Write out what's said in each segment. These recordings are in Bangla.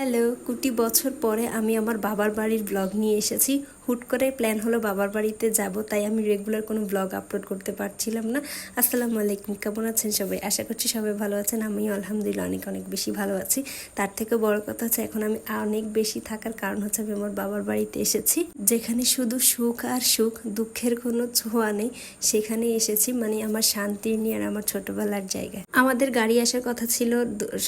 হ্যালো কুটি বছর পরে আমি আমার বাবার বাড়ির ব্লগ নিয়ে এসেছি। হুট করে প্ল্যান হলো বাবার বাড়িতে যাব, তাই আমি রেগুলার কোনো ব্লগ আপলোড করতে পারছিলাম না। আসসালামু আলাইকুম, কেমন আছেন সবাই? আশা করছি সবাই ভালো আছেন। আমিও আলহামদুলিল্লাহ অনেক অনেক বেশি ভালো আছি। তার থেকে বড় কথা হচ্ছে, এখন আমি অনেক বেশি থাকার কারণ হচ্ছে আমি আমার বাবার বাড়িতে এসেছি। যেখানে শুধু সুখ আর সুখ, দুঃখের কোনো ছোঁয়া নেই সেখানে এসেছি। মানে আমার শান্তির নিয়ে আর আমার ছোটবেলার জায়গায়। আমাদের গাড়ি আসার কথা ছিল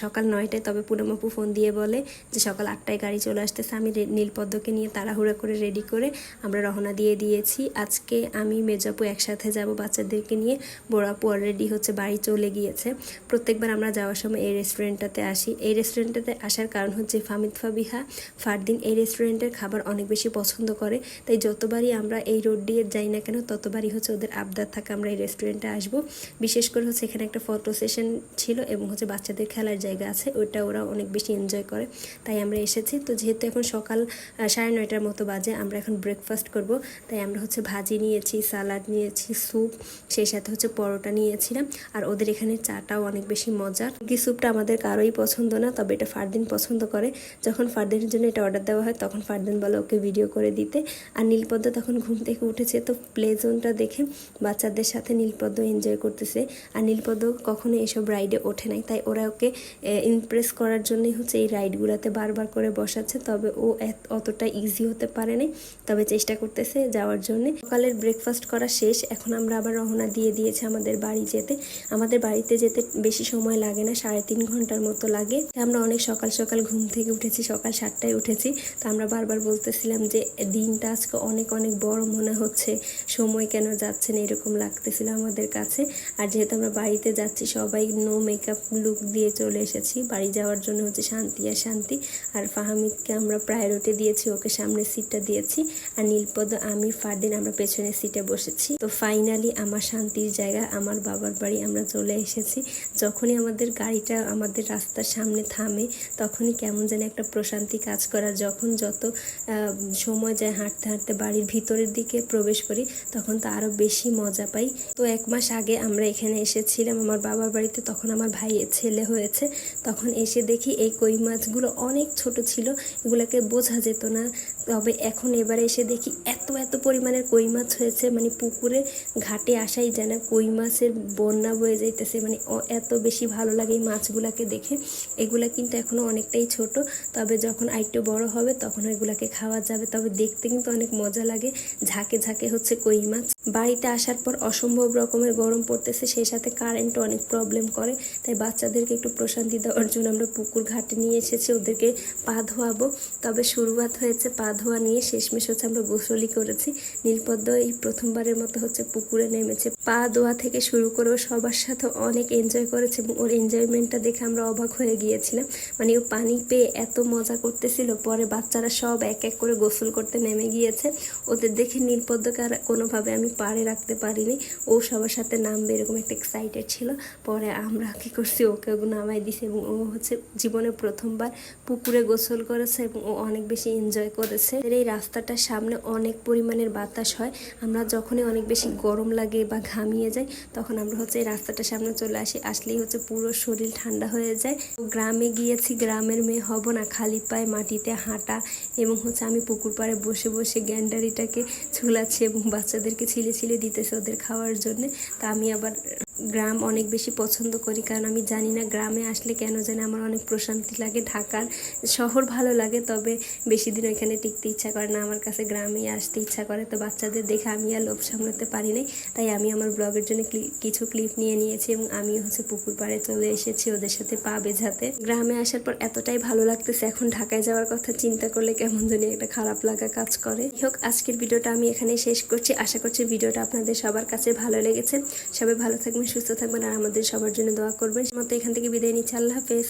সকাল নয়টায়, তবে পুনমাপু ফোন দিয়ে বলে যে সকাল আটটায় গাড়ি চলে আসতেছে। আমি নীলপদ্মকে নিয়ে তাড়াহুড়া করে রেডি করে আমরা রওনা দিয়ে দিয়েছি। আজকে আমি, মেজাপু একসাথে যাব বাচ্চাদেরকে নিয়ে। বড়াপু অলরেডি হচ্ছে বাড়ি চলে গিয়েছে। প্রত্যেকবার আমরা যাওয়ার সময় এই রেস্টুরেন্টটাতে আসি। এই রেস্টুরেন্টটাতে আসার কারণ হচ্ছে ফামিদ ফাবিহা, ফারদিন এই রেস্টুরেন্টের খাবার অনেক বেশি পছন্দ করে। তাই যতবারই আমরা এই রোড দিয়ে যাই না কেন, ততবারই হচ্ছে ওদের আবদার থাকে আমরা এই রেস্টুরেন্টে আসব। বিশেষ করে হচ্ছে এখানে একটা ফটো সেশন ছিল এবং হচ্ছে বাচ্চাদের খেলার জায়গা আছে। ওইটা ওরা অনেক বেশি এনজয় করে। তাই আমরা এসেছি। তো যেহেতু এখন সকাল সাড়ে নয়টার মতো বাজে, আমরা এখন ব্রেকফাস্ট করব। তাই আমরা হচ্ছে ভাজি নিয়েছি সালাড নিয়েছি স্যুপ সেই সাথে হচ্ছে পরোটা নিয়েছিলাম। আর ওদের এখানে চাটাও অনেক বেশি মজার। কি স্যুপটা আমাদের কারোই পছন্দ না, তবে এটা ফারদিন পছন্দ করে। যখন ফারদিনের জন্য এটা অর্ডার দেওয়া হয়, তখন ফারদিন বলে ওকে ভিডিও করে দিতে। আর নীলপদ্ম তখন ঘুম থেকে উঠেছে, তো প্লে জোনটা দেখে বাচ্চাদের সাথে নীলপদ্ম এনজয় করতেছে। আর নীলপদ্ম কখনো এসব রাইডে ওঠে নাই, তাই ওরা ওকে ইমপ্রেস করার জন্যই হচ্ছে এই রাইডগুলোতে বারবার করে বসাচ্ছে। তবে ও অতটা ইজি হতে পারে পারেনি তবে চেষ্টা করতেছে যাওয়ার জন্য। সকালের ব্রেকফাস্ট করা শেষ। এখন আমরা আবার রওনা দিয়ে দিয়েছি আমাদের বাড়ি যেতে। আমাদের বাড়িতে যেতে বেশি সময় লাগে না, সাড়ে তিন ঘণ্টার মতো লাগে। আমরা অনেক সকাল সকাল ঘুম থেকে উঠেছি, সকাল সাতটায় উঠেছি। তো আমরা বারবার বলতেছিলাম যে, দিনটা আজকে অনেক অনেক বড় মনে হচ্ছে। সময় কেন যাচ্ছে না? এরকম লাগতেছিল আমাদের কাছে। আর যেহেতু আমরা বাড়িতে যাচ্ছি, সবাই নো মেকআপ লুক দিয়ে চলে এসেছি। বাড়ি যাওয়ার জন্য হচ্ছে শান্তি আর শান্তি। আর ফাহামিদকে আমরা প্রায়োরিটি দিয়েছি, ওকে সামনের সিটটা দিয়েছি। আর নীলপদ, আমি, ফারদিন আমরা পেছনের সিটে বসেছি। তো ফাইনালি আমার শান্তির জায়গা আমার বাবার বাড়ি আমরা চলে এসেছি। যখনই আমাদের গাড়িটা আমাদের রাস্তার সামনে থামে, তখনই কেমন যেন একটা প্রশান্তি কাজ করা। যখন যত সময় যায় হাঁটতে হাঁটতে বাড়ির ভিতরের দিকে প্রবেশ করি, তখন তো আরও বেশি মজা পাই। তো এক মাস আগে আমরা এখানে এসেছিলাম আমার বাবার বাড়িতে, তখন আমার ভাইয়ের ছেলে হয়েছে। তখন এসে দেখি এই কই মাছগুলো অনেক ছোট ছিল, এগুলোকে বোঝা যেত না। তবে এখন এবারে এসে দেখি এত এত পরিমাণের কই মাছ হয়েছে। মানে পুকুরে ঘাটে আসাই যায় না, কই মাছের বন্যা বয়ে যাইতেছে। মানে এত বেশি ভালো লাগে এই মাছগুলাকে দেখে। এগুলা কিন্তু এখনও অনেকটাই ছোট, তবে যখন আরেকটু বড় হবে তখন এগুলাকে খাওয়া যাবে। তবে দেখতে কিন্তু অনেক মজা লাগে, ঝাঁকে ঝাঁকে হচ্ছে কই মাছ। বাড়িতে আসার পর অসম্ভব রকমের গরম পড়তেছে, সেই সাথে কারেন্টও অনেক প্রবলেম করে। তাই বাচ্চাদেরকে একটু প্রশান্তি দেওয়ার জন্য আমরা পুকুর ঘাটে নিয়ে এসেছি, ওদেরকে পা ধোয়াবো। তবে শুরুয়াত হয়েছে পা ধোয়া নিয়ে, শেষমেশ হচ্ছে আমরা গোসলই করেছি। নীলপদ্ম এই প্রথমবারের মতো হচ্ছে পুকুরে নেমেছে। পা দোয়া থেকে শুরু করে সবার সাথে অনেক এনজয় করেছে এবং ওর এনজয়মেন্টটা দেখে আমরা অবাক হয়ে গিয়েছিলাম। মানে ও পানি পেয়ে এত মজা করতেছিল, পরে বাচ্চারা সব এক এক করে গোসল করতে নেমে গিয়েছে। ওদের দেখে নীলপদ্মকে আর কোনোভাবে আমি পাড়ে রাখতে পারিনি। ও সবার সাথে নামবে এরকম একটা এক্সাইটেড ছিল। পরে আমরা কি করছি, ওকে নামাই দিছি এবং ও হচ্ছে জীবনে প্রথমবার পুকুরে গোসল করেছে এবং ও অনেক বেশি এনজয় করেছে। এই রাস্তাটার সামনে অনেক পরিমাণের বাতাস হয়। আমরা যখনই অনেক বেশি গরম লাগে বা ঘামিয়ে যাই, তখন আমরা হচ্ছে এই রাস্তাটার সামনে চলে আসি। আসলেই হচ্ছে পুরো শরীর ঠান্ডা হয়ে যায়। গ্রামে গিয়েছি, গ্রামের মেয়ে হব না, খালি পায়ে মাটিতে হাঁটা এবং হচ্ছে আমি পুকুর পাড়ে বসে বসে গ্যান্ডারিটাকে ঝুলাচ্ছি এবং বাচ্চাদেরকে ছিলে ছিলে দিতেছে ওদের খাওয়ার জন্য। তা আমি আবার গ্রাম অনেক বেশি পছন্দ করি, কারণ আমি জানি না গ্রামে আসলে কেন জানি আমার অনেক প্রশান্তি লাগে, ঢাকার শহর ভালো লাগে, তবে বেশি দিন ওইখানে টিকতে ইচ্ছা করে না, আমার কাছে গ্রামেই আসতে ইচ্ছা করে, তো বাচ্চাদের দেখে আমি আর লোভ সামলাতে পারি নাই, তাই আমি আমার ব্লগের জন্য কিছু ক্লিপ নিয়ে নিয়েছি এবং আমি হচ্ছে পুকুর পাড়ে চলে এসেছি ওদের সাথে পা বেঝাতে গ্রামে আসার পর এতটাই ভালো লাগতেছে, এখন ঢাকায় যাওয়ার কথা চিন্তা করলে কেমন জানি একটা খারাপ লাগা কাজ করে। হোক, আজকের ভিডিওটা আমি এখানে শেষ করছি, আশা করছি ভিডিওটা আপনাদের সবার কাছে ভালো লেগেছে, সবাই ভালো থাকবেন সুস্থ থাকবেন আর আমাদের সবার জন্য দোয়া করবেন। মতো এখান থেকে বিদায় নিচ্ছি। আল্লাহ হাফেজ।